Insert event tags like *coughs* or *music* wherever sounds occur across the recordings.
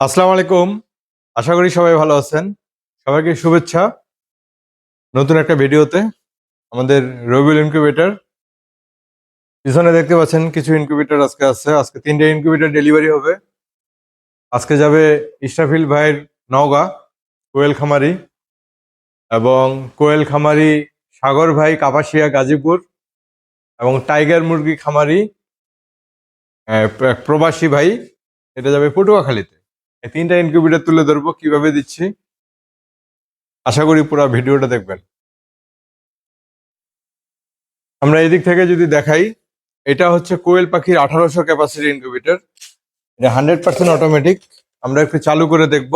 আসসালামু আলাইকুম। আশা করি সবাই ভালো আছেন। সবাইকে শুভেচ্ছা। নতুন একটা ভিডিওতে আমাদের রবিউল ইনকিউবেটর। পিছনে দেখতে পাচ্ছেন কিছু ইনকিউবেটর আজকে আছে। আজকে তিনটে ইনকিউবেটর ডেলিভারি হবে। আজকে যাবে ইস্টাফিল ভাইয়ের নওগাঁ, কোয়েল খামারি এবং কোয়েল খামারি সাগর ভাই কাপাসিয়া, গাজীপুর এবং টাইগার মুরগি খামারি প্রবাসী ভাই। এটা যাবে পটুয়াখালীতে। এই তিনটা ইনকিউবেটর তুলে ধরবো, কীভাবে দিচ্ছি? আশা করি পুরো ভিডিওটা দেখবেন। আমরা এদিক থেকে যদি দেখাই, এটা হচ্ছে কোয়েল পাখির আঠারোশো ক্যাপাসিটি ইনকিউবেটর এটা হান্ড্রেড পার্সেন্ট অটোমেটিক আমরা একটু চালু করে দেখব।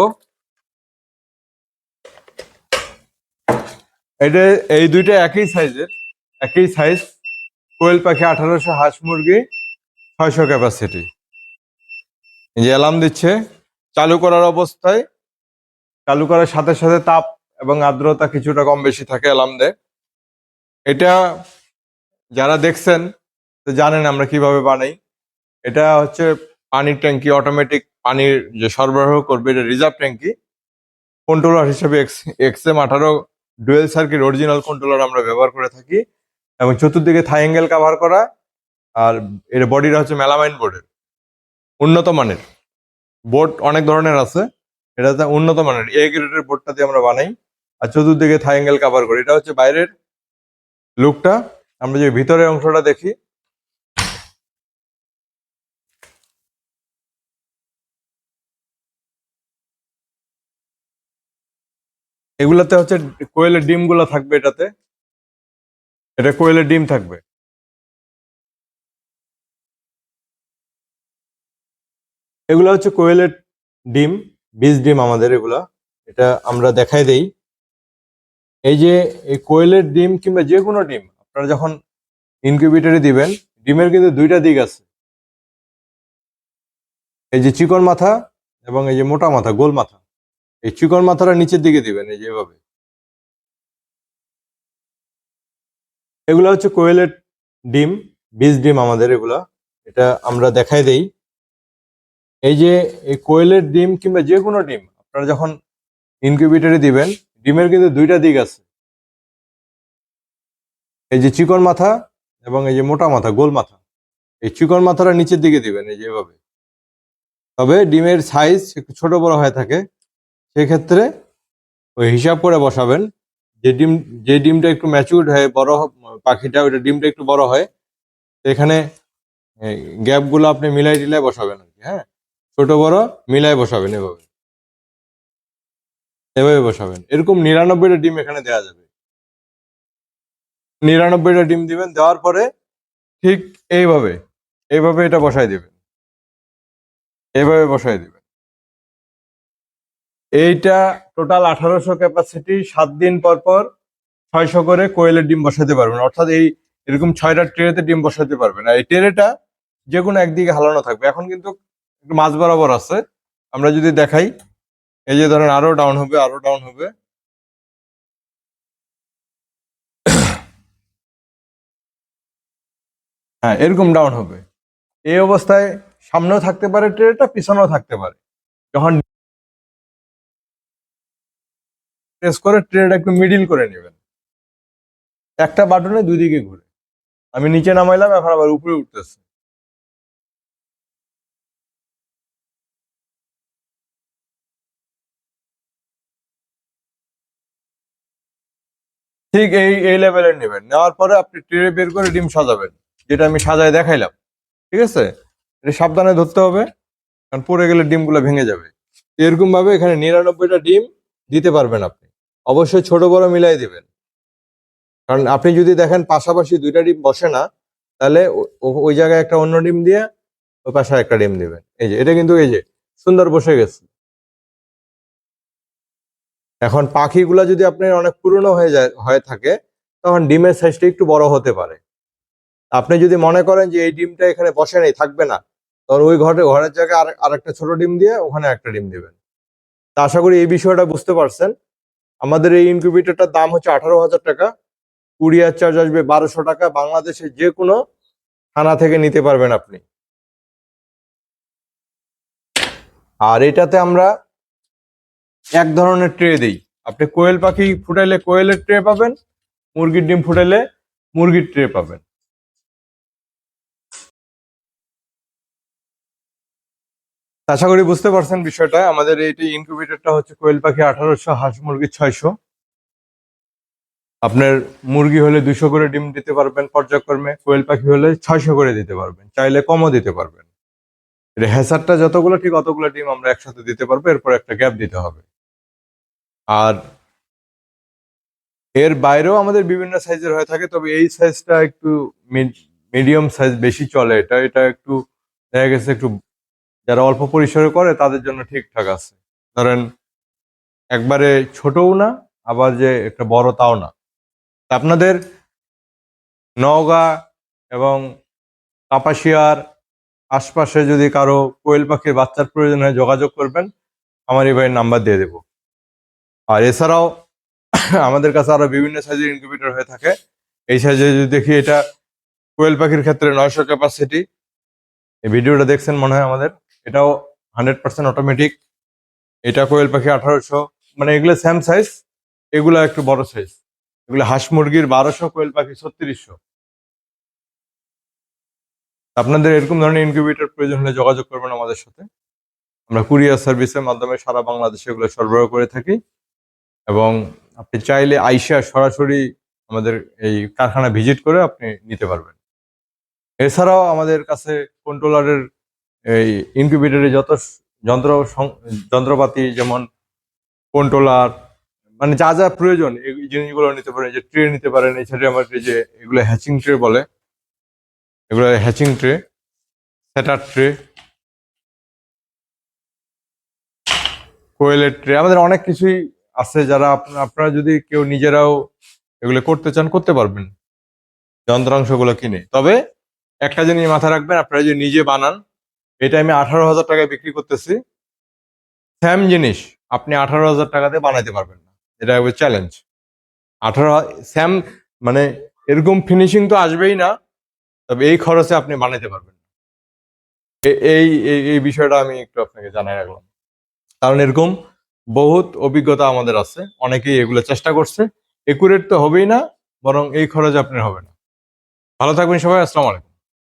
এটা এই দুইটা একই সাইজের একই সাইজ কোয়েল পাখি আঠারোশো হাঁস মুরগি, ছয়শো ক্যাপাসিটি এই যে অ্যালার্ম দিচ্ছে। চালু করার অবস্থায়, চালু করার সাথে সাথে তাপ এবং আর্দ্রতা কিছুটা কম বেশি থাকে অ্যালার্ম দেয় এটা যারা দেখছেন জানেন আমরা কীভাবে বানাই। এটা হচ্ছে পানির ট্যাঙ্কি অটোমেটিক পানির যে সরবরাহ করবে, এটা রিজার্ভ ট্যাঙ্কি। কন্ট্রোলার হিসেবে এক্স এক্সএম আঠারো ডুয়েল সার্কিট অরিজিনাল কন্ট্রোলার আমরা ব্যবহার করে থাকি। এবং চতুর্দিকে থাই অ্যাঙ্গেল কাভার করা, আর এর বডিটা হচ্ছে মেলামাইন বোর্ডের উন্নত মানের। বোর্ড অনেক ধরনের আছে। এটাতে উন্নত মানের এ গ্রেডের বোর্ডটা দিয়ে আমরা বানাই। আর চতুর্দিকে থাই অ্যাঙ্গেল কাভার করি। এটা হচ্ছে বাইরের লুকটা আমরা যে ভিতরের অংশটা দেখি। এগুলাতে হচ্ছে কোয়েলের ডিমগুলো থাকবে এটাতে। এটা কোয়েলের ডিম থাকবে। এগুলো হচ্ছে কোয়েলের ডিম, বীজ ডিম আমাদের এগুলা। এটা আমরা দেখাই দেই। এই যে এই কোয়েলের ডিম কিংবা যে কোনো ডিম, আপনারা যখন ইনকিউবেটরে দিবেন, ডিমের কিন্তু দুইটা দিক আছে। এই যে চিকন মাথা এবং এই যে মোটা মাথা, গোল মাথা। এই চিকন মাথাটা নিচের দিকে দিবেন, এই যে এভাবে। এগুলা হচ্ছে কোয়েলের ডিম, বীজ ডিম আমাদের এগুলা। এটা আমরা দেখাই দেই। এই যে এই কোয়েলের ডিম কিংবা যে কোনো ডিম, আপনারা যখন ইনকিউবেটরে দিবেন, ডিমের কিন্তু দুইটা দিক আছে। এই যে চিকন মাথা এবং এই যে মোটা মাথা, গোল মাথা। এই চিকন মাথাটা নিচের দিকে দিবেন এই যেভাবে। তবে ডিমের সাইজ একটু ছোট বড় হয়ে থাকে, সেক্ষেত্রে ওই হিসাব করে বসাবেন যে ডিম, যে ডিমটা একটু ম্যাচিউর্ড হয়ে বড় পাখিটা, ওইটা ডিমটা একটু বড় হয় এখানে গ্যাপগুলো আপনি মিলাই টিলাই বসাবেন আর কি হ্যাঁ? ছোট বড় মিলাই বসাবেন এভাবে। এভাবে বসাবেন। এরকম নিরানব্বইটা ডিম এখানে দেওয়া যাবে। নিরানব্বইটা ডিম দিবেন, দেওয়ার পরে ঠিক এইভাবে এইভাবে এটা বসাই দিবেন। এইভাবে বসাই দিবেন। এইটা টোটাল আঠারোশো ক্যাপাসিটি, সাত দিন পর পর ছয়শো করে কোয়েলের ডিম বসাতে পারবেন। অর্থাৎ এই এরকম ছয়টা ট্রেতে ডিম বসাতে পারবেন। আর এই ট্রেটা যে কোনো একদিকে হালানো থাকবে। এখন কিন্তু মাঝ বরাবর আছে। আমরা যদি দেখাই, এই যে ধরেন আরও ডাউন হবে, আরও ডাউন হবে। হ্যাঁ এরকম ডাউন হবে। এই অবস্থায় সামনেও থাকতে পারে, ট্রেটা পিছনেও থাকতে পারে। যখন প্রেস করে ট্রেটা একটু মিডিল করে নেবেন। একটা বাটনে দুই দিকে ঘুরে। আমি নিচে নামাইলাম, এখন আবার উপরে উঠতেছে। ঠিক এই এই লেভেলের নেবেন। নেওয়ার পরে আপনি ট্রে বের করে ডিম সাজাবেন, যেটা আমি সাজায় দেখাইলাম। ঠিক আছে? এটা সাবধানে ধরতে হবে, কারণ পড়ে গেলে ডিমগুলো ভেঙে যাবে। এরকম ভাবে এখানে নিরানব্বইটা ডিম দিতে পারবেন আপনি। অবশ্যই ছোট, বড় মিলাই দিবেন। কারণ আপনি যদি দেখেন পাশাপাশি দুইটা ডিম বসে না, তাহলে ওই জায়গায় একটা অন্য ডিম দিয়ে ওই পাশে একটা ডিম দিবেন। এই যে, এটা কিন্তু এই যে, সুন্দর বসে গেছে। এখন পাখিগুলা যদি আপনার অনেক পুরনো হয়ে যায়, হয়ে থাকে, তখন ডিমের সাইজটা একটু বড় হতে পারে। আপনি যদি মনে করেন যে এই ডিমটা এখানে বসে নেই, থাকবে না, তখন ওই ঘরে, ঘরের জায়গায় আর, আরেকটা ছোট ডিম দিয়ে ওখানে একটা ডিম দিবেন। তা আশা করি এই বিষয়টা বুঝতে পারছেন। আমাদের এই ইনকিউবেটরটার দাম হচ্ছে আঠারো হাজার টাকা। কুরিয়ার চার্জ আসবে বারোশো টাকা। বাংলাদেশের যে কোনো থানা থেকে নিতে পারবেন আপনি। আর এটাতে আমরা এক ধরনের ট্রে দিই। আপনি কোয়েল পাখি ফুটাইলে কোয়েলের ট্রে পাবেন, মুরগির ডিম ফুটাইলে মুরগির ট্রে পাবেন। আশা করি বুঝতে পারছেন বিষয়টা। আমাদের এইটি ইনকিউবেটরটা হচ্ছে কোয়েল পাখি আঠারোশো, হাঁস মুরগি ছয়শো। আপনার মুরগি হলে দুশো করে ডিম দিতে পারবেন পর্যায়ক্রমে, কোয়েল পাখি হলে ছয়শো করে দিতে পারবেন, চাইলে কমও দিতে পারবেন। এটা হ্যাসারটা যতগুলো, ঠিক অতগুলো ডিম আমরা একসাথে দিতে পারব, এরপর একটা গ্যাপ দিতে হবে। আর এর বাইরেও আমাদের বিভিন্ন সাইজের হয়ে থাকে, তবে এই সাইজটা একটু মিডিয়াম সাইজ বেশি চলে। এটা এটা একটু দেখা গেছে একটু যারা অল্প পরিসরে করে, তাদের জন্য ঠিকঠাক আছে। ধরেন, একবারে ছোটও না, আবার যে একটা বড় তাও না। আপনাদের নওগাঁ এবং কাপাসিয়ার আশপাশে যদি কারও কোয়েল পাখির বাচ্চার প্রয়োজন হয়, যোগাযোগ করবেন। আমার এই ভাইয়ের নাম্বার দিয়ে দেবো। আর এছাড়াও *coughs* আমাদের কাছে আরও বিভিন্ন সাইজের ইনকিউবেটর হয়ে থাকে। এই সাইজে যদি দেখি এটা কোয়েল পাখির ক্ষেত্রে নয়শো ক্যাপাসিটি এই ভিডিওটা দেখছেন মনে হয় আমাদের? এটাও হান্ড্রেড পার্সেন্ট অটোমেটিক এটা কোয়েল পাখি আঠারোশো। মানে এগুলো সেম সাইজ এগুলো একটু বড় সাইজ এগুলো হাঁস মুরগির বারোশো, কোয়েল পাখি ছত্রিশশো। আপনাদের এরকম ধরনের ইনকিউবেটর প্রয়োজন হলে যোগাযোগ করবেন আমাদের সাথে। আমরা কুরিয়ার সার্ভিসের মাধ্যমে সারা বাংলাদেশে এগুলো সরবরাহ করে থাকি। এবং আপনি চাইলে আইসা সরাসরি আমাদের এই কারখানা ভিজিট করে আপনি নিতে পারবেন। এছাড়াও আমাদের কাছে কন্ট্রোলারের এই ইনকিউবেটরে যত যন্ত্র যন্ত্রপাতি যেমন কন্ট্রোলার মানে যা যা প্রয়োজন এই জিনিসগুলো নিতে পারেন যে ট্রে নিতে পারেন এছাড়া এই যে এগুলো হ্যাচিং ট্রে বলে, এগুলো হ্যাচিং ট্রে, সেটার ট্রে, কোয়েলের ট্রে, আমাদের অনেক কিছুই আছে যারা আপনা- আপনারা যদি কেউ নিজেরাও এগুলো করতে চান, করতে পারবেন। যন্ত্রাংশগুলো কিনে। তবে একটা জিনিস মাথায় রাখবেন, আপনারা যদি নিজে বানান এটা আমি আঠারো হাজার টাকায় বিক্রি করতেছি স্যাম জিনিস, আপনি আঠারো হাজার টাকাতে বানাইতে পারবেন না। এটা হবে চ্যালেঞ্জ আঠারো স্যাম মানে এরকম ফিনিশিং তো আসবেই না, তবে এই খরচে আপনি বানাইতে পারবেন এই- এই বিষয়টা আমি একটু আপনাকে জানাই রাখলাম। কারণ এরকম বহুত অভিজ্ঞতা আমাদের আছে। অনেকেই এগুলো চেষ্টা করছে। একুরেট তো হবেই না, বরং এই খরচ আপনার হবে না ভালো থাকবেন সবাই, আসসালামু আলাইকুম।